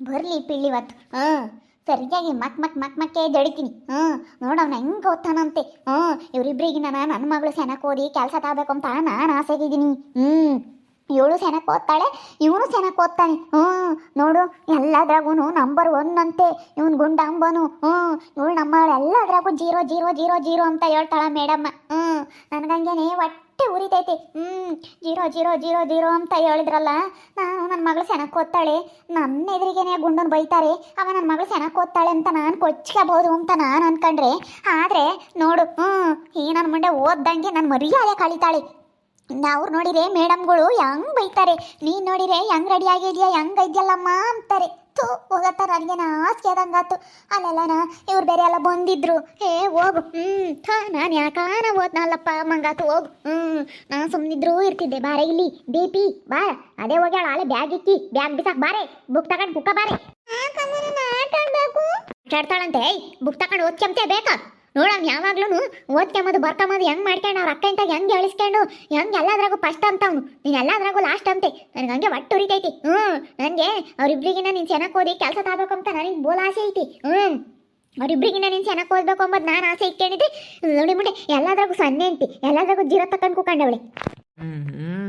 ಬರ್ಲಿ ಪಿಳ್ಳಿ ಇವತ್ತು. ಹಾಂ ಸರಿಯಾಗಿ ಮಕ್ ಮಕ್ ಮಕ್ ಮಕ್ಕೆ ಜಡಿತೀನಿ ಹ್ಞೂ, ನೋಡವ್ನ ಹೆಂಗೆ ಓದ್ತಾನಂತೆ. ಹ್ಞೂ ಇವರಿಬ್ಬರಿಗೆ ನಾನು ನನ್ನ ಮಗಳು ಸೆನಕ್ಕೆ ಓದಿ ಕೆಲಸ ತಗೋಬೇಕು ಅಂತ ನಾನು ಆಸೆಗಿದ್ದೀನಿ. ಹ್ಞೂ, ಇವಳು ಸೆನಕ್ಕೆ ಓದ್ತಾಳೆ, ಇವನು ಸೆನಕ್ಕೆ ಓದ್ತಾನೆ. ಹ್ಞೂ, ನೋಡು ಎಲ್ಲದ್ರಾಗೂ ನಂಬರ್ ಒನ್ ಅಂತೆ. ಇವನು ಗುಂಡಂಬನು. ಹ್ಞೂ, ಇವಳು ನಮ್ಮವಳು ಎಲ್ಲದ್ರಾಗೂ ಜೀರೋ ಜೀರೋ ಜೀರೋ ಜೀರೋ ಅಂತ ಹೇಳ್ತಾಳ ಮೇಡಮ್ಮ. ಹ್ಞೂ, ನನಗಂಗೇನೆ ಹೊಟ್ಟೆ ಉರಿತೈತಿ. ಹ್ಞೂ ಜೀರೋ ಜೀರೋ ಜೀರೋ ಜೀರೋ ಅಂತ ಹೇಳಿದ್ರಲ್ಲ, ನಾನು ನನ್ನ ಮಗಳು ಸೆಣಕ್ ಓದ್ತಾಳೆ ನನ್ನ ಎದುರಿಗೇನೆ ಗುಂಡನ್ ಬೈತಾರೆ. ಅವ ನನ್ನ ಮಗಳು ಸೆಣಕ್ ಓದ್ತಾಳೆ ಅಂತ ನಾನು ಕೊಚ್ಕೋಬೋದು ಅಂತ ನಾನು ಅನ್ಕೊಂಡ್ರೆ, ಆದರೆ ನೋಡು ಹ್ಞೂ ಈ ನನ್ನ ಮುಂದೆ ಓದ್ದಂಗೆ ನನ್ನ ಮರ್ಯಾದೆ ಕಳಿತಾಳೆ. ಅವ್ರು ನೋಡಿರೆ ಮೇಡಮ್ಗಳು ಹೆಂಗ್ ಬೈತಾರೆ. ನೀನು ನೋಡಿರೆ ಹೆಂಗ್ ರೆಡಿ ಆಗಿದ್ಯಾ, ಹೆಂಗ್ ಇದ್ಯಲ್ಲಮ್ಮ ಅಂತಾರೆ. ಥೂ ಹೋಗತ್ತ ನನಗೆ ನಾಚಿಕೆ ಆದಂಗಾತು ಅಲ್ಲೆಲ್ಲನ ಇವ್ರು ಬೇರೆ ಎಲ್ಲ ಬಂದಿದ್ರು. ಏ ಹೋಗು. ಹ್ಞೂ ಥಾ ನಾನು ಯಾಕಾನ ಓದ್ನಲ್ಲಪ್ಪ ಮಂಗಾತು ಹೋಗು. ಹ್ಞೂ ನಾನು ಸುಮ್ಮನಿದ್ರು ಇರ್ತಿದ್ದೆ. ಬಾರೆ ಇಲ್ಲಿ ದೀಪಿ ಬಾ ಅದೇ ಹೋಗ್ಯಾಳ ಅಲ್ಲೇ ಬ್ಯಾಗ್ ಇಕ್ಕಿ ಬ್ಯಾಗ್ ಬಿಸಾಕ್ ಬಾರೆ. ಬುಕ್ ತಗೊಂಡು ಬುಕ್ಕ ಬಾರೆ. ಆಟಾಡ್ತಾಳಂತೆ ಬುಕ್ ತಗೊಂಡು ಓದ್ಕೊಂತೆ ಬೇಕಾ? ನೋಡಮ್ ಯಾವಾಗ್ಲೂ ಓದ್ಕೊಂಬದು ಬರ್ಕೊಂಬದು ಹೆಂಗ್ ಮಾಡ್ಕೊಂಡು ಅವ್ರ ಅಕ್ಕ ಹೆಂಗೆ ಹೆಂಗ್ ಎಳಿಸ್ಕೊಂಡು, ಹೆಂಗ್ ಎಲ್ಲದ್ರಾಗೂ ಫಸ್ಟ್ ಅಂತ ಅವನು. ನೀನು ಎಲ್ಲದ್ರಾಗೂ ಲಾಸ್ಟ್ ಅಂತೆ. ನನಗೆ ಹಂಗೆ ಒಟ್ಟು ಉರಿತೈತಿ. ಹ್ಞೂ ನನಗೆ ಅವ್ರಿಬ್ರಿಗಿನ ನೀನು ಚೆನ್ನಾಗಿ ಓದಿ ಕೆಲಸ ತಗೋಬೇಕು ಅಂತ ನನಗೆ ಬೋಲ್ ಆಸೆ ಐತಿ. ಹ್ಞೂ ಅವ್ರಿಬ್ರಿಗಿನ ನೀನು ಚೆನ್ನಾಗಿ ಓದ್ಬೇಕು ಅಂಬೋದು ನಾನು ಆಸೆ ಇಟ್ಕೊಂಡಿದ್ದೆ. ನೋಡಿ ಮುಂಡೆ ಎಲ್ಲದ್ರಾಗೂ ಸನ್ನೆ ಅಂತಿ, ಎಲ್ಲದ್ರಾಗೂ ಜೀರೋ ತಕೊಂಡು ಕೂಕೊಂಡವಳೆ. ಹ್ಞೂ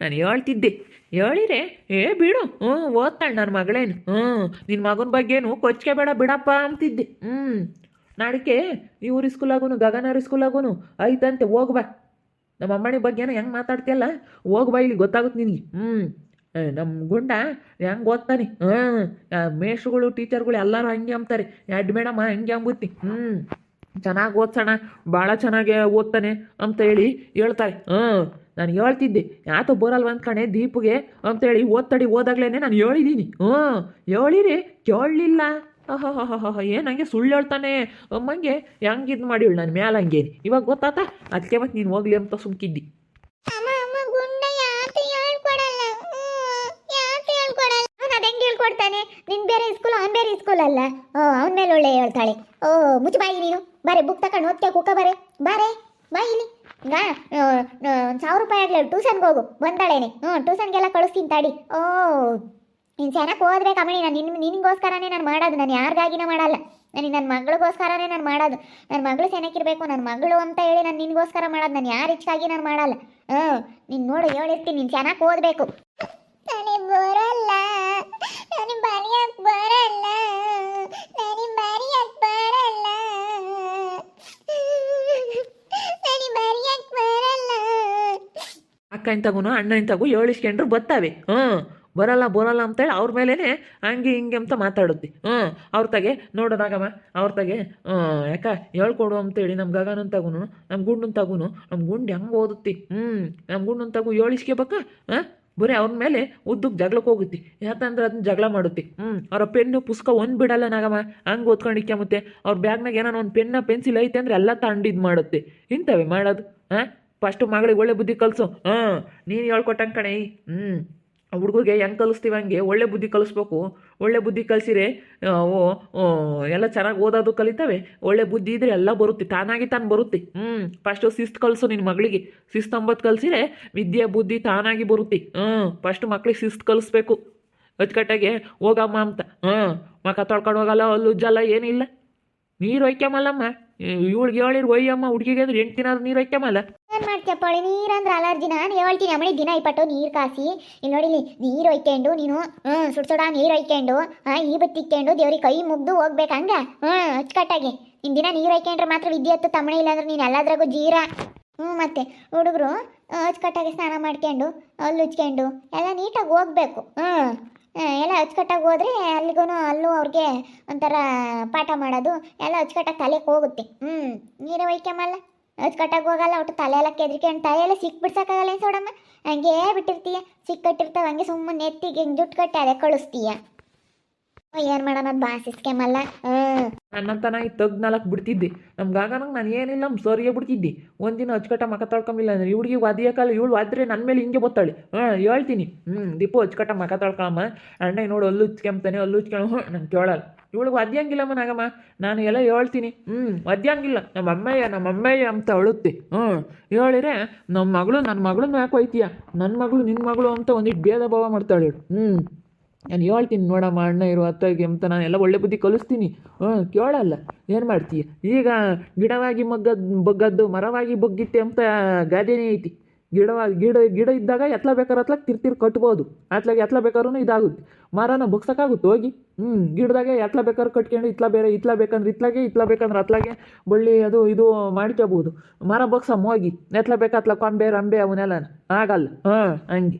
ನಾನು ಹೇಳ್ತಿದ್ದೆ. ಹೇಳಿರೆ, ಏ ಬಿಡು ಹ್ಞೂ ಓದ್ತಾಳೆ ನನ್ನ ಮಗಳೇನು. ಹ್ಞೂ ನಿನ್ನ ಮಗನ ಬಗ್ಗೆನು ಕೊಚ್ಕೆ ಬೇಡ ಬಿಡಪ್ಪ ಅಂತಿದ್ದೆ. ಹ್ಞೂ ನಾಡಿಕೆ ಇವ್ರ ಸ್ಕೂಲಾಗೂನು ಗಗನ ಸ್ಕೂಲಾಗೂನು ಐತಂತೆ ಹೋಗ್ಬಾ ನಮ್ಮ ಅಮ್ಮನಿ ಬಗ್ಗೆ ಏನೋ ಹೆಂಗೆ ಮಾತಾಡ್ತೀಯಲ್ಲ? ಹೋಗ್ಬಾ ಇಲ್ಲಿ ಗೊತ್ತಾಗುತ್ತೆ ನಿನಗೆ. ಹ್ಞೂ ನಮ್ಮ ಗುಂಡ ಹೆಂಗೆ ಓದ್ತಾನೆ? ಹ್ಞೂ ಮೇಷ್ಟ್ರುಗಳು, ಟೀಚರ್ಗಳು ಎಲ್ಲರೂ ಹಂಗೆ ಅಂಬ್ತಾರೆ. ಎಡ್ ಮೇಡಮ್ ಹಂಗೆ ಅಂಬುತ್ತಿ ಹ್ಞೂ ಚೆನ್ನಾಗಿ ಓದ್ಸೋಣ ಭಾಳ ಚೆನ್ನಾಗಿ ಓದ್ತಾನೆ ಅಂತ ಹೇಳಿ ಹೇಳ್ತಾರೆ. ಹ್ಞೂ ನಾನು ಹೇಳ್ತಿದ್ದೆ. ಯಾತೋ ಬರಲ್ವ ಅಂದ್ಕಣೆ ದೀಪಿಗೆ ಅಂತೇಳಿ ಓದ್ತಡಿ ಓದಾಗ್ಲೇ ನಾನು ಹೇಳಿದ್ದೀನಿ ಹ್ಞೂ ಹೇಳಿರಿ, ಕೇಳಲಿಲ್ಲ. ಏನು ಹಂಗೆ ಸುಳ್ಳು ಹೇಳ್ತಾನೆ? ಅಮ್ಮಂಗೆ ಹೆಂಗೆ ಇದು ಮಾಡಿಳು ನಾನು ಮ್ಯಾಲ ಹಂಗೇನಿ ಇವಾಗ ಗೊತ್ತಾತ? ಅದಕ್ಕೆ ಮತ್ತೆ ನೀನು ಹೋಗ್ಲಿ ಅಂತ ಸುಮ್ಕಿದ್ದಿ. ಹೇಳ್ಕೊಡ್ತಾನೆ? ನಿನ್ ಬೇರೆ ಸ್ಕೂಲ್ ಅವ್ನು ಬೇರೆ ಸ್ಕೂಲ್ ಅಲ್ಲ. ಓ ಅವನ ಮೇಲೆ ಒಳ್ಳೆ ಹೇಳ್ತಾಳೆ. ಓ ಮುಚ್ಚು ಬಾಯಿ ನೀನು. ಬಾರೆ ಬುಕ್ ತಕೊಂಡು ಓದ್ಕೆ ಕುಕ್ಕ ಬಾರೆ? ಬಾರೆ ಬಾಯಿ ಇಲ್ಲಿ. ನಾ ಒಂದು ಸಾವಿರ ರೂಪಾಯಿ ಆಗಲಿ ಟ್ಯೂಷನ್ಗೆ ಹೋಗು. ಬಂದಾಳೇನೆ. ಹ್ಞೂ ಟ್ಯೂಷನ್ಗೆಲ್ಲ ಕಳಿಸ್ತೀನಿ ತಾಡಿ. ಓ ನೀನು ಚೆನ್ನಾಗಿ ಓದ್ಬೇಕು ಅಮ್ಮಣಿ ನಾನು ನಿನ್ನ ನಿನಗೋಸ್ಕರನೇ ನಾನು ಮಾಡೋದು. ನಾನು ಯಾರಿಗಾಗಿನ ಮಾಡಲ್ಲ. ನನಗೆ ನನ್ನ ಮಗಳಿಗೋಸ್ಕರನೇ ನಾನು ಮಾಡೋದು. ನನ್ನ ಮಗಳು ಚೆನ್ನಾಗಿರ್ಬೇಕು ನನ್ನ ಮಗಳು ಅಂತ ಹೇಳಿ ನಾನು ನಿನಗೋಸ್ಕರ ಮಾಡೋದು. ನಾನು ಯಾರ ಇಚ್ಛಾಗಿ ನಾನು ಮಾಡಲ್ಲ. ಹ್ಞೂ ನೀನು ನೋಡು ಹೇಳಿರ್ತೀನಿ ನೀನು ಚೆನ್ನಾಗಿ ಓದಬೇಕು ನನಗೆ ಬರಲ್ಲ. ನನಗೆ ಬರೆಯಕ್ಕೆ ಬರಲ್ಲ. ನನಗೆ ಬರೆಯಕ್ಕೆ ಬರಲ್ಲ. ನನಗೆ ಬರೆಯಕ್ಕೆ ಬರಲ್ಲ. ಅಕ್ಕ ಇಂತಾಗೂ ಅಣ್ಣ ಇಂತಾಗೂ ಹೇಳಿಸ್ಕೊಂಡ್ರು ಬತ್ತಾವೆ. ಹ್ಞೂ. ಬರಲ್ಲ ಬರಲ್ಲ ಅಂತೇಳಿ ಅವ್ರ ಮೇಲೇ ಹಂಗೆ ಹಿಂಗೆ ಅಂತ ಮಾತಾಡುತ್ತಿ ಹ್ಞೂ ಅವ್ರ ತಗೆ ನೋಡೋದಾಗಮ್ಮ ಅವ್ರ ತಗೆ ಯಾಕ ಹೇಳ್ಕೊಡು ಅಂತೇಳಿ ನಮ್ಮ ಗಗನನ್ ತಗುನು ನಮ್ಮ ಗುಂಡನ್ ತಗುನು ನಮ್ಮ ಗುಂಡು ಹೆಂಗೆ ಓದುತ್ತಿ? ಹ್ಞೂ ನಮ್ಮ ಗುಂಡನ್ ತಗು ಹೇಳಿಸ್ಕೋಬೇಕಾ ಹಾಂ? ಬರೀ ಅವ್ರ ಮೇಲೆ ಉದ್ದಕ್ಕೆ ಜಗಳಕ್ಕೆ ಹೋಗುತ್ತೆ. ಯಾಕಂದ್ರೆ ಅದನ್ನ ಜಗಳ ಮಾಡುತ್ತೆ. ಹ್ಞೂ ಅವರ ಪೆನ್ನು ಪುಸ್ತಕ ಒಂದು ಬಿಡಲ್ಲ ನಾಗಮ್ಮ ಹಂಗೆ ಓದ್ಕೊಂಡು ಮತ್ತೆ. ಅವ್ರ ಬ್ಯಾಗ್ನಾಗ ಏನೋ ಒಂದು ಪೆನ್ನ, ಪೆನ್ಸಿಲ್ ಐತೆ ಅಂದ್ರೆ ಎಲ್ಲ ತಗೊಂಡು ಇದು ಮಾಡುತ್ತೆ. ಇಂಥವೇ ಮಾಡೋದು. ಹಾಂ? ಫಸ್ಟು ಮಗಳಿಗೆ ಒಳ್ಳೆ ಬುದ್ಧಿ ಕಲಿಸು. ಹಾಂ? ನೀನು ಹೇಳ್ಕೊಟ್ಟಂಗೆ ಕಣೆ. ಹ್ಞೂ ಹುಡುಗರಿಗೆ ಹೆಂಗೆ ಕಲಿಸ್ತೀವಿ ಹಂಗೆ, ಒಳ್ಳೆ ಬುದ್ಧಿ ಕಲಿಸ್ಬೇಕು. ಒಳ್ಳೆ ಬುದ್ಧಿ ಕಲಿಸಿರೆ ಓ ಎಲ್ಲ ಚೆನ್ನಾಗಿ ಓದೋದು ಕಲಿತವೆ. ಒಳ್ಳೆ ಬುದ್ಧಿ ಇದ್ರೆ ಎಲ್ಲ ಬರುತ್ತೆ, ತಾನಾಗಿ ತಾನು ಬರುತ್ತೆ. ಹ್ಞೂ ಫಸ್ಟು ಶಿಸ್ತು ಕಲಿಸು ನಿನ್ನ ಮಗಳಿಗೆ. ಶಿಸ್ತು ಅಂಬತ್ತು ಕಲಿಸಿರೆ ವಿದ್ಯೆ, ಬುದ್ಧಿ ತಾನಾಗಿ ಬರುತ್ತೆ. ಹ್ಞೂ ಫಸ್ಟ್ ಮಕ್ಳಿಗೆ ಶಿಸ್ತು ಕಲಿಸ್ಬೇಕು. ಅಚ್ಚುಕಟ್ಟಾಗೆ, ಹೋಗಮ್ಮ ಅಂತ. ಹ್ಞೂ ಮಕ ತೊಳ್ಕೊಂಡು ಹೋಗಲ್ಲ ಅಲ್ಲಿ ಉಜ್ಜಲ್ಲ ಏನಿಲ್ಲ. ನೀರು ಒಯ್ಕ್ಯಮಲ್ಲಮ್ಮ ಇವಳಿಗೆ ಹೇಳಿರ್, ಒಯ್ಯಮ್ಮ, ಹುಡುಗಿಗೆ ಅಂದ್ರೆ ಎಂಟು ದಿನ ನೀರು ಒಯ್ಕ್ಯಮಲ್ಲ ಏನ್ ಮಾಡ್ತೀಯಪ್ಪಳಿ ನೀರಂದ್ರೆ ಅಲರ್ಜಿ. ನಾನು ಹೇಳ್ತೀನಿ ಅಮ್ಮಳಿ ದಿನ ಇಪ್ಪಟ್ಟು ನೀರು ಕಾಸಿ. ಇಲ್ಲಿ ನೋಡಿ ನೀರು ಒಯ್ಕೊಂಡು ನೀನು ಹ್ಞೂ ಸುಡ್ ಸುಡ ನೀರು ಒಯ್ಕೊಂಡು ಹಾಂ, ಈ ಬತ್ತಿ ಇಕ್ಕೊಂಡು ದೇವ್ರಿಗೆ ಕೈ ಮುಗ್ದು ಹೋಗ್ಬೇಕು ಹಂಗೆ? ಹ್ಞೂ ಅಚ್ಚುಕಟ್ಟಾಗಿ. ನಿನ್ನ ದಿನ ನೀರು ಒಯ್ಕೊಂಡ್ರೆ ಮಾತ್ರ ವಿದ್ಯೆ ಹತ್ತು, ತಮ್ಮಣಿ ಇಲ್ಲಾಂದ್ರೆ ನೀನು ಎಲ್ಲದ್ರಾಗೂ ಜೀರಾ. ಹ್ಞೂ ಮತ್ತೆ ಹುಡುಗರು ಅಚ್ಚುಕಟ್ಟಾಗಿ ಸ್ನಾನ ಮಾಡ್ಕೊಂಡು ಅಲ್ಲಿ ಉಚ್ಕೊಂಡು ಎಲ್ಲ ನೀಟಾಗಿ ಹೋಗ್ಬೇಕು. ಹ್ಞೂ ಎಲ್ಲ ಅಚ್ಚುಕಟ್ಟಾಗಿ ಹೋದ್ರೆ ಅಲ್ಲಿಗೂ ಅಲ್ಲೂ ಅವ್ರಿಗೆ ಒಂಥರ ಪಾಠ ಮಾಡೋದು, ಎಲ್ಲ ಅಚ್ಚುಕಟ್ಟಾಗಿ ತಲೆಗೆ ಹೋಗುತ್ತೆ. ಹ್ಞೂ ನೀರೇ ಒಯ್ಕೊಂಬಲ್ಲ ಅಚ್ಚುಕಟ್ಟಾಗಿ ಹೋಗಲ್ಲ, ಒಟ್ಟು ತಲೆ ಎಲ್ಲ ಕೆದ್ರಿಕೊಂಡು ತಲೆ ಎಲ್ಲ ಸಿಕ್ ಬಿಡ್ಸಕ್ಕಾಗಲ್ಲ ಏನು ಸೋಡಮ್ಮ? ಹಂಗೆ ಬಿಟ್ಟಿರ್ತೀಯ? ಸಿಕ್ಕಟ್ಟಿರ್ತಾವ, ಹಂಗೆ ಸುಮ್ಮನೆ ಎತ್ತಿಗೆ ಹಿಂಗೆ ದುಡ್ಡು ಕಟ್ಟಿ ಅದೇ ಕಳಿಸ್ತೀಯ? ಏನು ಮಾಡೋಣ ಅದು ಬಾಸಿಸ್ಕೆಮಲ್ಲ ಹ್ಞೂ ನನ್ನಂತನ ಈ ತೆಗ್ದು ನಾಲ್ಕು ಬಿಡ್ತಿದ್ದೆ. ನಮ್ಮ ನಂಗೆ ನಾನು ಏನಿಲ್ಲ ನಮ್ಮ ಸರಿಗೆ ಬಿಡ್ತಿದ್ದೆ. ಒಂದಿನ ಅಚ್ಚುಕಟ್ಟ ಮಕ ತೊಳ್ಕೊಂಬಿಲ್ಲ ಅಂದ್ರೆ ಇವಳಿಗೆ ವಾದಿಯಕ್ಕಲ್ಲ ಇವಳು ವಾದ್ರೆ ನನ್ನ ಮೇಲೆ ಹಿಂಗೆ ಬತ್ತಾಳೆ. ಹಾಂ ಹೇಳ್ತೀನಿ. ಹ್ಞೂ ದೀಪು ಅಚ್ಚುಕಟ್ಟ ಮಕ ತೊಳ್ಕೊಳಮ್ಮ. ಅಣ್ಣ ನೋಡು, ಅಲ್ಲು ಉಚ್ಕೊಂತಾನೆ ಅಲ್ಲು ಉಚ್ಕೊಳ ಹ್ಞೂ ನಾನು ಕೇಳಲ್ಲ. ಇವಳಿಗೆ ಒದ್ಯಂಗಿಲ್ಲಮ್ಮ ನಾಗಮ್ಮ ನಾನು ಎಲ್ಲ ಹೇಳ್ತೀನಿ. ಹ್ಞೂ ಒದ್ಯಂಗಿಲ್ಲ ನಮ್ಮ ಅಮ್ಮಯ್ಯ ನಮ್ಮ ಅಮ್ಮಯ್ಯ ಅಂತ ಅಳುತ್ತೆ. ಹ್ಞೂ ಹೇಳಿರೆ ನಮ್ಮ ಮಗಳು, ನನ್ನ ಮಗಳನ್ನ ಯಾಕೆ ಒಯ್ತೀಯ? ನನ್ನ ಮಗಳು ನಿನ್ನ ಮಗಳು ಅಂತ ಒಂದಿಟ್ಟು ಭೇದ ಭಾವ ಮಾಡ್ತಾಳೆ ಇವಳು. ಹ್ಞೂ ನಾನು ಹೇಳ್ತೀನಿ. ನೋಡಮ್ಮ, ಅಣ್ಣ ಇರೋ ಅತ್ತಾಗಿ ಅಂತ ನಾನು ಎಲ್ಲ ಒಳ್ಳೆ ಬುದ್ಧಿ ಕಲಿಸ್ತೀನಿ. ಹ್ಞೂ ಕೇಳಲ್ಲ. ಏನು ಮಾಡ್ತೀಯ? ಈಗ ಗಿಡವಾಗಿ ಮಗ್ಗದ್ದು ಬಗ್ಗದ್ದು ಮರವಾಗಿ ಬಗ್ಗಿಟ್ಟೆ ಅಂತ ಗಾದೆನೇ ಐತಿ. ಗಿಡವಾಗಿ ಗಿಡ ಗಿಡ ಇದ್ದಾಗ ಎತ್ಲ ಬೇಕಾದ್ರೆ ಅತ್ಲಾಗ ತಿರ್ತಿರ್ ಕಟ್ಬೋದು. ಅತ್ಲಾಗ ಎತ್ಲ ಬೇಕಾದ್ರೂ ಇದಾಗುತ್ತೆ. ಮರನ ಬಗ್ಸಕ್ಕಾಗುತ್ತೆ ಹೋಗಿ. ಹ್ಞೂ ಗಿಡದಾಗೆ ಎತ್ಲ ಬೇಕಾದ್ರೆ ಕಟ್ಕೊಂಡು ಇತ್ಲ ಬೇರೆ, ಇತ್ಲ ಬೇಕಂದ್ರೆ ಇತ್ಲಾಗೆ, ಇತ್ಲ ಬೇಕಂದ್ರೆ ಅತ್ಲಾಗೆ ಬಳ್ಳಿ ಅದು ಇದು ಮಾಡ್ಕೋಬೋದು. ಮರ ಬಗ್ಸಮ್ಮ ಹೋಗಿ ಎತ್ಲ ಬೇಕಾತ್ಲ ಕೊಂಬೆ, ರಂಬೆ ಅವನ್ನೆಲ್ಲ ಆಗಲ್ಲ. ಹಾಂ, ಹಂಗೆ.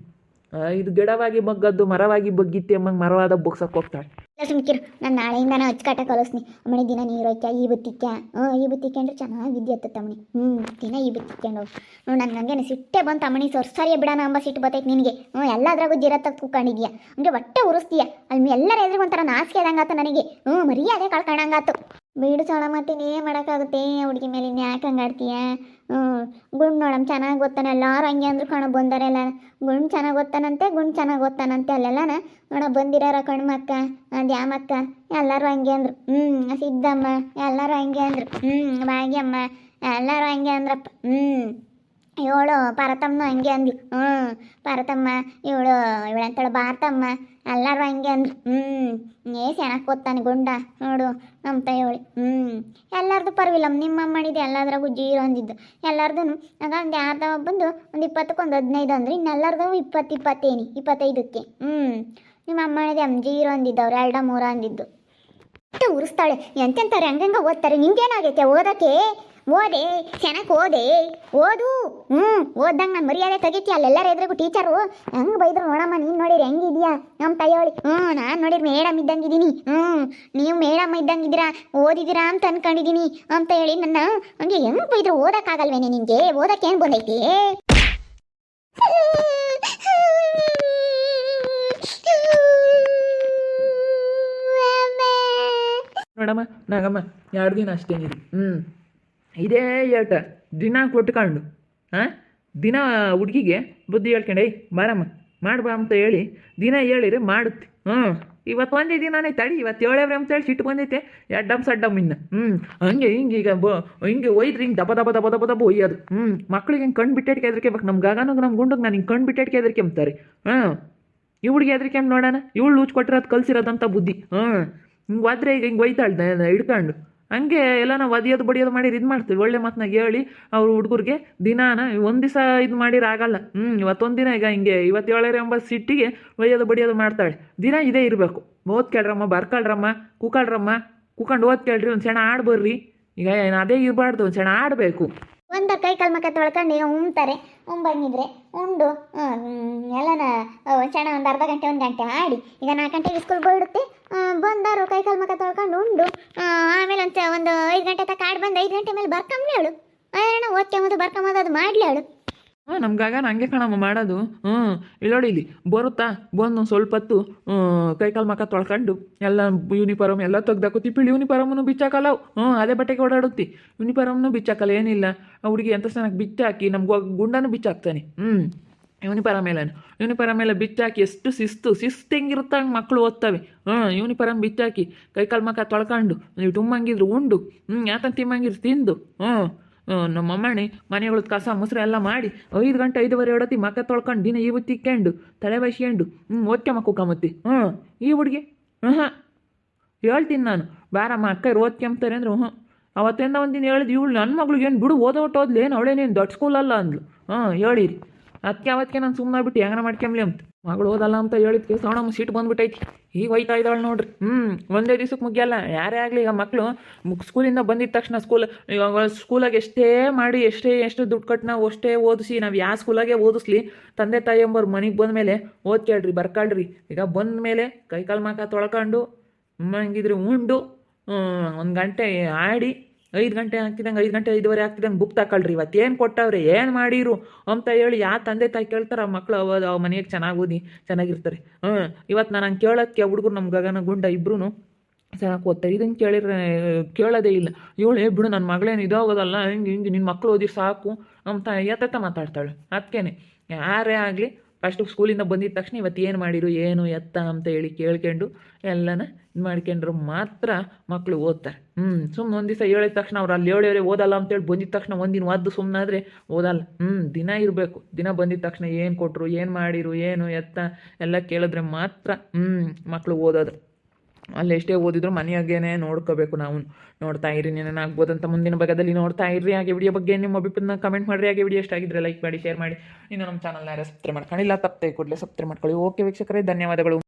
ಇದು ಗಿಡವಾಗಿ ಬಗ್ಗದ್ದು ಮರವಾಗಿ ಬಗ್ಗಿತ್ತೆ ಅಮ್ಮಂಗೆ ಮರವಾದ ಬಗ್ಸಕ್ಕೆ ಹೋಗ್ತಾಳೆ. ಇಲ್ಲ ಸುಮ್ಕಿರು ನಾನು ನಾಳೆಯಿಂದನೇ ಹಚ್ಕಾಟ ಕಲಿಸ್ನಿ ಅಮ್ಮಣಿ, ದಿನ ನೀರು ಹೊಯ್ಕ ಈ ಬುತ್ತಿಕ್ಕ ಹ್ಞೂ ಈ ಬುತ್ತಿಕ್ಕಂಡ್ರೆ ಚೆನ್ನಾಗಿ ವಿದ್ಯೆ ತಮ್ಮಣಿ ಹ್ಞೂ ದಿನ ಈ ಬತ್ತಿಕ್ಕೊಂಡು ನೋಡು. ನನಗೆ ಹಂಗೇನೆ ಸಿಟ್ಟೆ ಬಂತು ಅಮ್ಮಣಿ ಸೊರ್ಸಾರಿಯ ಬಿಡೋಣ ಅಂಬ ಸಿಟ್ಟು ಬರ್ತೈತೆ ನಿನಗೆ. ಹ್ಞೂ ಎಲ್ಲದ್ರಾಗೂ ತಕ್ಕ ಕೂಕೊಂಡಿದ್ಯಾ ಹಂಗೆ ಒಟ್ಟೆ ಉರಿಸ್ತೀಯ? ಅಲ್ಲಿ ಎಲ್ಲರ ಎದುರು ಒಂಥರ ನಾಸ್ಕೆ ಆದಂಗಾತು ನನಗೆ. ಹ್ಞೂ ಮರ್ಯಾದೆ ಕಳ್ಕೊಂಡಂಗಾತು. ಬೀಡು ಸೋಳ ಮತ್ತೆ ಇನ್ನೇನು ಮಾಡೋಕ್ಕಾಗುತ್ತೆ? ಹುಡುಗಿ ಮೇಲೆ ಇನ್ನು ಯಾಕೆ ಹಂಗಾಡ್ತೀಯ ಹ್ಞೂ ಗುಂಡು ನೋಡಮ್, ಚೆನ್ನಾಗಿ ಗೊತ್ತಾನ ಎಲ್ಲರೂ ಹಂಗೆ ಅಂದ್ರು ಕಣ ಬಂದಾರೆಲ್ಲ ಗುಂಡ್ ಚೆನ್ನಾಗಿ ಗೊತ್ತಾನಂತೆ ಗುಂಡು ಚೆನ್ನಾಗಿ ಗೊತ್ತಾನಂತೆ ಅಲ್ಲೆಲ್ಲನ? ನೋಡ ಬಂದಿರಾರ ಕಣ್ಮಕ್ಕ ದ್ಯಾಮಕ್ಕ. ಎಲ್ಲರೂ ಹಂಗೆ ಅಂದ್ರು. ಹ್ಞೂ ಸಿದ್ದಮ್ಮ. ಎಲ್ಲರೂ ಹಂಗೆ ಅಂದ್ರು. ಹ್ಞೂ ಭಾಗ್ಯಮ್ಮ. ಎಲ್ಲರೂ ಹಂಗೆ ಅಂದ್ರಪ್ಪ. ಹ್ಞೂ ಇವಳು ಪಾರತಮ್ಮ ಹಂಗೆ ಅಂದ್ಲು. ಹ್ಞೂ ಪಾರತಮ್ಮ ಇವಳು, ಇವಳಂತೇಳು ಭಾರತಮ್ಮ, ಎಲ್ಲರೂ ಹಂಗೆ ಅಂದ್ರು ಹ್ಞೂ, ಏ ಓದ್ತಾನೆ ಗುಂಡ, ನೋಡು ನಮ್ಮ ತಾಯಿಯವಳಿ ಹ್ಞೂ, ಎಲ್ಲರದು ಪರವಿಲ್ಲ ನಿಮ್ಮ ಮಾಡಿದ್ದು ಎಲ್ಲದ್ರಾಗೂ ಜೀರೋ ಅಂದಿದ್ದು. ಎಲ್ಲರದು ಆಗ ಒಂದು ಯಾರ್ದವ ಬಂದು ಒಂದು ಇಪ್ಪತ್ತಕ್ಕೊಂದು ಹದಿನೈದು ಅಂದ್ರೆ ಇನ್ನೆಲ್ಲರದು ಇಪ್ಪತ್ತು ಇಪ್ಪತ್ತೇನಿ, ಇಪ್ಪತ್ತೈದಕ್ಕೆ. ಹ್ಞೂ, ನಿಮ್ಮ ಅಮ್ಮ ಮಾಡಿದೆ ಅಮ್ಮ ಅಂದಿದ್ದು, ಅವ್ರು ಎರಡ ಮೂರ ಅಂದಿದ್ದು. ಉರಿಸ್ತಾಳೆ. ಎಂತೆಂತಾರೆ ಹಂಗಂಗೆ ಓದ್ತಾರೆ? ನಿಂಗೇನಾಗೈತೆ ಓದಕ್ಕೆ? ಓದೆ ಚೆನ್ನಾಗಿ ಓದೆ, ಓದು. ಹ್ಞೂ ಓದ್ದಂಗೆ ನಾನು ಮರ್ಯಾದೆ ತೆಗಿತೀಯ ಅಲ್ಲೆಲ್ಲರ ಎದುರಿಗೂ ಟೀಚರು. ಹೆಂಗೆ ಬೈದ್ರು ನೋಡಮ್ಮ, ನೀನು ನೋಡಿರಿ ಹೆಂಗಿದ್ಯಾ ನಮ್ಮ ತಾಯಿಯವಳಿ ಹ್ಞೂ ನಾನು ನೋಡಿರಿ, ಮೇಡಮ್ ಇದ್ದಂಗಿದ್ದೀನಿ. ಹ್ಞೂ ನೀವು ಮೇಡಮ್ ಇದ್ದಂಗಿದ್ದೀರಾ, ಓದಿದ್ದೀರಾ ಅಂತ ಅನ್ಕೊಂಡಿದ್ದೀನಿ ಅಂತ ಹೇಳಿ ನನ್ನ, ಹಂಗೆ ಹೆಂಗೆ ಬೈದ್ರು, ಓದೋಕ್ಕಾಗಲ್ವೇನೆ ನಿನಗೆ ಓದಕ್ಕೆ ಏನು ಬಂದೈತಿ? ನೋಡಮ್ಮ, ನಾಗಮ್ಮ, ಎರಡು ದಿನ ಅಷ್ಟೇ ನೀರು ಹ್ಞೂ ಇದೇ ಏಟ ದಿನ ಕೊಟ್ಕೊಂಡು ಹಾಂ ದಿನ ಹುಡುಗಿಗೆ ಬುದ್ಧಿ ಹೇಳ್ಕೊಂಡು ಬಾರಮ್ಮ, ಮಾಡ್ಬಾ ಅಂತ ಹೇಳಿ, ದಿನ ಹೇಳಿದ್ರೆ ಮಾಡುತ್ತೆ. ಹ್ಞೂ. ಇವತ್ತು ಒಂದೇ ದಿನನೇ ತಡಿ, ಇವತ್ತು ಹೇಳ್ಯಾವ್ರೆ ಅಂತ ಹೇಳಿ ಸಿಟ್ಟು ಬಂದೈತೆ. ಎಡ್ಡಮ್ ಸಡ್ಡಮ್ ಇನ್ನು. ಹ್ಞೂ. ಹಂಗೆ ಹಿಂಗೆ ಈಗ ಬ, ಹಿಂಗೆ ಒಯ್ದ್ರಿ ಹಿಂಗೆ ದಬ ದಬ ದಬ ದಬ ದಬ ಒಯ್ಯೋದು. ಹ್ಞೂ. ಮಕ್ಳಿಗೆ ಹಿಂಗೆ ಕಣ್ಣು ಬಿಟ್ಟೆಟ್ಕೆ ಹೆದರ್ಕೆಬೇಕು ನಮ್ಮ ಗಗನಿಗೆ ನಮ್ಮ ಗುಂಡಗೆ ನಾನು ಹಿಂಗೆ ಕಣ್ಣು ಬಿಟ್ಟೆಟ್ಕೆ ಹೆದರ್ಕೆಂಬ್ತಾರೆ ಹಾಂ ಈ ಹುಡುಗಿ ಹೆದರ್ಕೆಂಬ ನೋಡೋಣ? ಇವಳು ಲೂಚ್ ಕೊಟ್ಟಿರೋದು ಕಲ್ಸಿರೋದಂತ ಬುದ್ಧಿ. ಹಾಂ ಹಿಂಗೆ ಹೋದ್ರೆ ಈಗ ಹಿಂಗೆ ಒಯ್ತಾಳೆ ಹಿಡ್ಕೊಂಡು. ಹಂಗೆ ಎಲ್ಲ ನಾವು ಒದಿಯೋದು ಬಡಿಯೋದು ಮಾಡಿ ಇದು ಮಾಡ್ತೀವಿ. ಒಳ್ಳೆ ಮಾತನಾಗ ಹೇಳಿ ಅವ್ರ ಹುಡುಗರಿಗೆ ದಿನಾನ ಒಂದು ದಿವಸ ಇದು ಮಾಡಿರಾಗಲ್ಲ ಹ್ಞೂ ಇವತ್ತೊಂದು ದಿನ ಈಗ ಹಿಂಗೆ ಇವತ್ತೇಳರ ಎಂಬ ಸಿಟ್ಟಿಗೆ ಒಯ್ಯೋದು ಬಡಿಯೋದು ಮಾಡ್ತಾಳೆ. ದಿನ ಇದೇ ಇರಬೇಕು. ಓದ್ ಕೇಳ್ರಮ್ಮ, ಬರ್ಕಳ್ರಮ್ಮ, ಕೂಕಳ್ರಮ್ಮ, ಕೂಕೊಂಡು ಓದ್ ಕೇಳ್ರಿ, ಒಂದು ಸಣ್ಣ ಆಡ್ ಬರ್ರಿ. ಈಗ ಏನು ಅದೇ ಇರಬಾರ್ದು, ಒಂದು ಸಣ್ಣ ಆಡಬೇಕು. ಒಂದು ಕೈ ಕಾಲು ಮಕ್ಕ ತೊಳ್ಕೊಂಡು ಈಗ ಉಣ್ತಾರೆ. ಉಂಬಂಗಿದ್ರೆ ಉಂಡು ಎಲ್ಲನ ಸಣ್ಣ ಒಂದು ಅರ್ಧ ಗಂಟೆ, ಒಂದು ಗಂಟೆ ಆಡಿ. ಈಗ ನಾಲ್ಕು ಗಂಟೆಗೆ ಸ್ಕೂಲ್ ಬಿಡುತ್ತೆ ಬಂದಾರು ಕೈ ಕಾಲು ಮಕ್ಕ ತೊಳ್ಕೊಂಡು ಉಂಡು ಆ, ಆಮೇಲೆ ಒಂದು ಒಂದು ಐದು ಗಂಟೆ ತನಕ ಆಡಿ ಬಂದು ಐದು ಗಂಟೆ ಮೇಲೆ ಬರ್ಕೊಂಬ್ಲಿ ಅವಳು. ಅಯ್ಯಣ್ಣ ಓದ್ಕೊಂಬುದು ಅದು ಮಾಡ್ಲಿ ಅವಳು. ಹಾಂ ನಮ್ಗಾಗ ಹಂಗೆ ಕಣಮ್ಮ ಮಾಡೋದು. ಹ್ಞೂ ಇಲ್ಲಿ ನೋಡಿ ಇಲ್ಲಿ, ಬರುತ್ತಾ? ಬಂದು ಸ್ವಲ್ಪ ಹೊತ್ತು ಕೈಕಾಲು ಮಕ್ಕ ತೊಳ್ಕೊಂಡು, ಎಲ್ಲ ಯೂನಿಫಾರ್ಮ್ ಎಲ್ಲ ತೆಗ್ದಾಕು ಪಿಳಿ ಯೂನಿಫಾರ್ಮನ್ನು ಬಿಚ್ಚಾಕಲ್ಲ. ಹ್ಞೂ ಅದೇ ಬಟ್ಟೆಗೆ ಓಡಾಡುತ್ತಿ. ಯೂನಿಫಾರ್ಮ್ನು ಬಿಚ್ಚಾಕಲ್ಲ, ಏನಿಲ್ಲ. ಆ ಹುಡುಗಿ ಎಂಥ ಚೆನ್ನಾಗಿ ಬಿಚ್ಚಾಕಿ, ನಮ್ಗೆ ಗುಂಡನೂ ಬಿಚ್ಚಾಕ್ತಾನೆ. ಹ್ಞೂ ಯೂನಿಫಾರಮ್ ಮೇಲೆ ಯೂನಿಫಾರಮ್ ಮೇಲೆ ಬಿಚ್ಚಾಕಿ ಎಷ್ಟು ಶಿಸ್ತು ಶಿಸ್ತು ಹೆಂಗಿರುತ್ತೆ ಹಂಗೆ ಮಕ್ಕಳು ಓದ್ತವೆ. ಹಾಂ ಯೂನಿಫಾರಮ್ ಬಿಚ್ಚಾಕಿ ಕೈಕಾಲು ಮಕ್ಕ ತೊಳ್ಕೊಂಡು, ನೀವು ತುಂಬಂಗಿದ್ರು ಉಂಡು ಹ್ಞೂ ಯಾತಂತ ತಿಮ್ಮಂಗಿದ್ರು ತಿಂದು ಹ್ಞೂ ನಮ್ಮ ಅಮ್ಮಣ್ಣಿ ಮನೆಗಳದ್ದು ಕಸ ಮೊಸರು ಎಲ್ಲ ಮಾಡಿ, ಐದು ಗಂಟೆ ಐದುವರೆ ಹೊಡತಿ ಮಕ್ಕ ತೊಳ್ಕೊಂಡು, ದಿನ ಈ ತಿಕ್ಕೊಂಡು ತಲೆ ಬೈಸ್ಕೊಂಡು ಹ್ಞೂ ಓದ್ಕೆ ಮಕ್ಕೋಕಮತ್ತಿ ಹ್ಞೂ ಈ ಹುಡುಗಿ ಹ್ಞೂ ಹಾಂ ಹೇಳ್ತೀನಿ ನಾನು ಬಾರಮ್ಮ ಅಕ್ಕ ಓದ್ಕೊಂಬ್ತಾರೆ ಅಂದ್ರೆ ಹ್ಞೂ ಅವತ್ತಿಂದ ಒಂದಿನ ಹೇಳಿದ್, ಇವಳು ನನ್ನ ಮಗಳು ಏನು ಬಿಡು, ಓದೋಟ ಓದ್ಲಿ, ಏನು, ಅವಳೇನೇನು ದೊಡ್ಡ ಸ್ಕೂಲಲ್ಲ ಅಂದ್ಲು ಹಾಂ ಹೇಳಿರಿ. ಅದಕ್ಕೆ ಅವತ್ತಿಗೆ ನಾನು ಸುಮ್ಮನೆ ಬಿಟ್ಟು ಹೆಂಗನ ಮಾಡ್ಕೊಂಬ್ಲಿ ಅಂತ. ಮಗಳು ಓದಲ್ಲ ಅಂತ ಹೇಳಿದ್ಕೆ ಸೋಣಮ್ಮ ಸೀಟ್ ಬಂದ್ಬಿಟ್ಟೈತಿ ಈಗ ಹೋಯ್ತಾ ಇದ್ದಾಳೆ ನೋಡ್ರಿ. ಹ್ಞೂ ಒಂದೇ ದಿವ್ಸಕ್ಕೆ ಮುಗಿಯಲ್ಲ. ಯಾರೇ ಆಗಲಿ ಈಗ ಮಕ್ಕಳು ಸ್ಕೂಲಿಂದ ಬಂದಿದ್ದ ತಕ್ಷಣ ಸ್ಕೂಲ್, ಇವಾಗ ಸ್ಕೂಲಾಗ ಎಷ್ಟೇ ಮಾಡಿ, ಎಷ್ಟೇ ಎಷ್ಟು ದುಡ್ಡು ಕಟ್ಟಿನ ಅಷ್ಟೇ ಓದಿಸಿ, ನಾವು ಯಾವ ಸ್ಕೂಲಾಗೆ ಓದಿಸ್ಲಿ, ತಂದೆ ತಾಯಿ ಎಂಬರು ಮನೆಗೆ ಬಂದ ಮೇಲೆ ಓದ್ ಕೇಳ್ರಿ, ಬರ್ಕೊಳ್ರಿ. ಈಗ ಬಂದ ಮೇಲೆ ಕೈಕಾಲು ಮಾಕ ತೊಳ್ಕೊಂಡು ಹಂಗಿದ್ರೆ ಉಂಡು ಒಂದು ಗಂಟೆ ಆಡಿ ಐದು ಗಂಟೆ ಹಾಕಿದಂಗೆ ಐದು ಗಂಟೆ ಐದುವರೆ ಹಾಕಿದಂಗೆ ಬುಕ್ ತಗೊಳ್ರಿ ಇವತ್ತು ಏನು ಕೊಟ್ಟವ್ರೆ, ಏನು ಮಾಡಿರು? ಅಂತ ಹೇಳಿ ಯಾವ ತಂದೆ ತಾಯಿ ಕೇಳ್ತಾರೆ, ಆ ಮಕ್ಳು ಅವ ಮನೆಗೆ ಚೆನ್ನಾಗಿ ಓದಿ, ಚೆನ್ನಾಗಿರ್ತಾರೆ. ಹ್ಞೂ ಇವತ್ತು ನಾನು ಹಂಗೆ ಕೇಳೋಕ್ಕೆ ಹುಡುಗರು ನಮ್ಮ ಗಗನ ಗುಂಡ ಇಬ್ಬರು ಚೆನ್ನಾಗಿ ಓದ್ತಾರೆ ಇದನ್ನು ಕೇಳಿದ್ರೆ ಕೇಳೋದೇ ಇಲ್ಲ. ಇವಳು ಬಿಡು ನನ್ನ ಮಗಳೇನು ಇದಾಗೋದಲ್ಲ, ಹಿಂಗೆ ಹಿಂಗೆ ನಿನ್ನ ಮಕ್ಳು ಓದಿ ಸಾಕು ಅಂತ ಎತ್ತ ಮಾತಾಡ್ತಾಳೆ. ಅದಕ್ಕೇನೆ ಯಾರೇ ಆಗಲಿ ಫಸ್ಟು ಸ್ಕೂಲಿಂದ ಬಂದಿದ ತಕ್ಷಣ ಇವತ್ತು ಏನು ಮಾಡಿರು, ಏನು ಎತ್ತ ಅಂತ ಹೇಳಿ ಕೇಳ್ಕೊಂಡು ಎಲ್ಲನ ಇದು ಮಾಡ್ಕೊಂಡ್ರು ಮಾತ್ರ ಮಕ್ಕಳು ಓದ್ತಾರೆ. ಹ್ಞೂ ಸುಮ್ಮನೆ ಒಂದು ದಿವಸ ಹೇಳಿದ ತಕ್ಷಣ ಅವ್ರು ಅಲ್ಲಿ ಹೇಳೇವ್ರೆ ಓದಲ್ಲ ಅಂತೇಳಿ ಬಂದಿದ ತಕ್ಷಣ ಒಂದಿನ ಓದ್ದು ಸುಮ್ಮನಾದರೆ ಓದಲ್ಲ. ಹ್ಞೂ ದಿನ ಇರಬೇಕು. ದಿನ ಬಂದಿದ ತಕ್ಷಣ ಏನು ಕೊಟ್ಟರು ಏನು ಮಾಡಿರು, ಏನು ಎತ್ತ ಎಲ್ಲ ಕೇಳಿದ್ರೆ ಮಾತ್ರ ಹ್ಞೂ ಮಕ್ಕಳು ಓದೋದು. ಅಲ್ಲಿ ಎಷ್ಟೇ ಓದಿದ್ರು ಮನೆಯಾಗೇನೆ ನೋಡ್ಕೋಬೇಕು ನಾವು. ನೋಡ್ತಾ ಇರಿ, ನೀನು ಅಂತ ಮುಂದಿನ ಭಾಗದಲ್ಲಿ ನೋಡ್ತಾ ಇರ್ರಿ. ಹಾಗೆ ವಿಡಿಯೋ ಬಗ್ಗೆ ನಿಮ್ಮ ಅಭಿಪ್ರಾಯನ ಕಮೆಂಟ್ ಮಾಡಿರಿ. ಹಾಗೆ ವಿಡಿಯೋ ಎಷ್ಟಾಗಿದ್ರೆ ಲೈಕ್ ಮಾಡಿ ಶೇರ್ ಮಾಡಿ. ಇನ್ನು ನಮ್ಮ ಚಾನಲ್ನ ಯಾರು ಸಬ್ಸ್ಕ್ರೈಬ್ ಮಾಡ್ಕೊಂಡಿಲ್ಲ, ತಪ್ಪದೆ ಕೂಡಲೇ ಸಬ್ಸ್ಕ್ರೈಬ್ ಮಾಡ್ಕೊಳ್ಳಿ. ಓಕೆ ವೀಕ್ಷಕರೇ, ಧನ್ಯವಾದಗಳು.